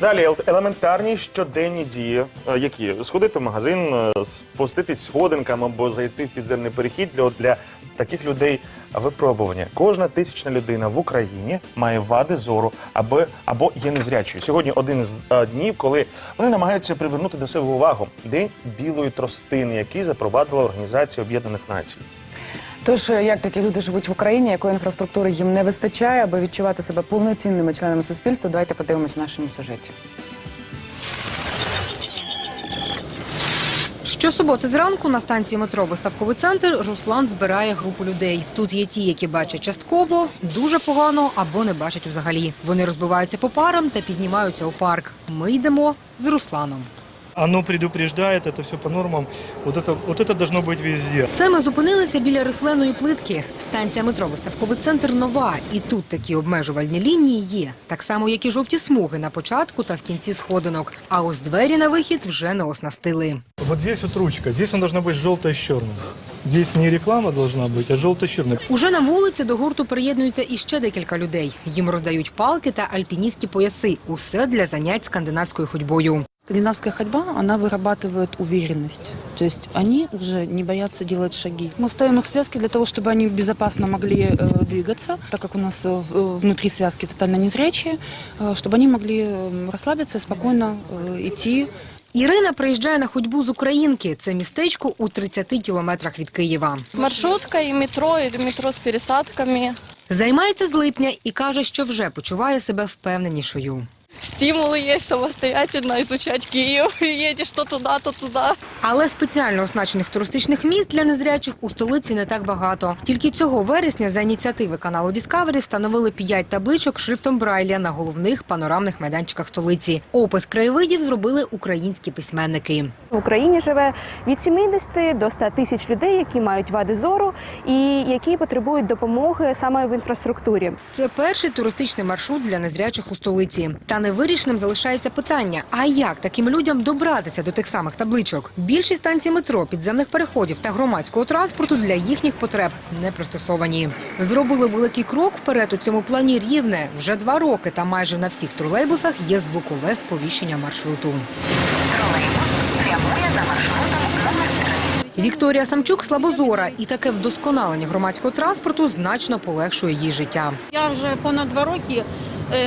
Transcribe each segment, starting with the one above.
Далі елементарні щоденні дії, е, які сходити в магазин, е, спуститись сходинками або зайти в підземний перехід для, для таких людей випробування. Кожна тисячна людина в Україні має вади зору або, або є незрячою. Сьогодні один з е, днів, коли вони намагаються привернути до себе увагу. День білої тростини, який запровадила Організація Об'єднаних Націй. Тож, е, як такі люди живуть в Україні, якої інфраструктури їм не вистачає, аби відчувати себе повноцінними членами суспільства, давайте подивимось нашому сюжеті. Щосуботи зранку на станції метро Виставковий центр Руслан збирає групу людей. Тут є ті, які бачать частково, дуже погано або не бачать взагалі. Вони розбиваються по парам та піднімаються у парк. Ми йдемо з Русланом. Оно предупреждает, это все по нормам. Вот это, вот это должно быть везде. Це ми зупинилися біля рифленої плитки. Станція метро Виставковий центр нова, і тут такі обмежувальні лінії є, так само, як і жовті смуги на початку та в кінці сходинок. А ось двері на вихід вже не оснастили. Вот здесь вот ручка, здесь она должна быть желтая с черным. Здесь не реклама должна быть, а желто-черная. Уже на вулиці до гурту приєднуються іще декілька людей. Їм роздають палки та альпіністські пояси. Усе для занять скандинавською ходьбою. Скандинавская ходьба, она вырабатывает уверенность. То есть они уже не боятся делать шаги. Мы ставим их в связки для того, чтобы они безопасно могли э, двигаться, так как у нас э, в- э, внутри связки тотально незрячие, э, чтобы они могли э, расслабиться и спокойно э, идти Ірина приїжджає на ходьбу з Українки. Це містечко у 30 кілометрах від Києва. Маршрутка і метро, і метро з пересадками. Займається з липня і каже, що вже почуває себе впевненішою. Стимулы есть самостоятельно изучать Киев. Едешь то туда, то туда. Але спеціально оснащених туристичних місць для незрячих у столиці не так багато. Тільки цього вересня за ініціативи каналу Discovery встановили п'ять табличок шрифтом Брайля на головних панорамних майданчиках столиці. Опис краєвидів зробили українські письменники. В Україні живе від 70 до 100 тисяч людей, які мають вади зору і які потребують допомоги саме в інфраструктурі. Це перший туристичний маршрут для незрячих у столиці. Та невирішеним залишається питання: а як таким людям добратися до тих самих табличок? Більшість станцій метро, підземних переходів та громадського транспорту для їхніх потреб не пристосовані. Зробили великий крок вперед у цьому плані рівне. Вже два роки та майже на всіх тролейбусах є звукове сповіщення маршруту. Вікторія Самчук слабозора, і таке вдосконалення громадського транспорту значно полегшує їй життя. Я вже понад два роки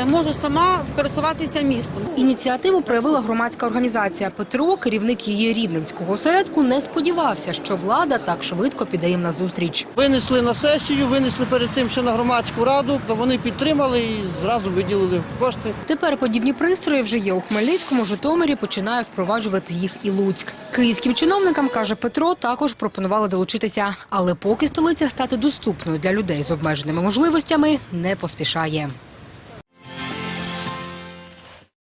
можу сама пересуватися містом. Ініціативу проявила громадська організація Петро, керівник її рівненського осередку, не сподівався, що влада так швидко піде їм назустріч. Винесли на сесію, винесли перед тим ще на громадську раду. то Вони підтримали і зразу виділили кошти. Тепер подібні пристрої вже є у Хмельницькому, Житомирі. Починає впроваджувати їх і Луцьк. Київським чиновникам каже Петро, також пропонували долучитися, але поки столиця стати доступною для людей з обмеженими можливостями не поспішає.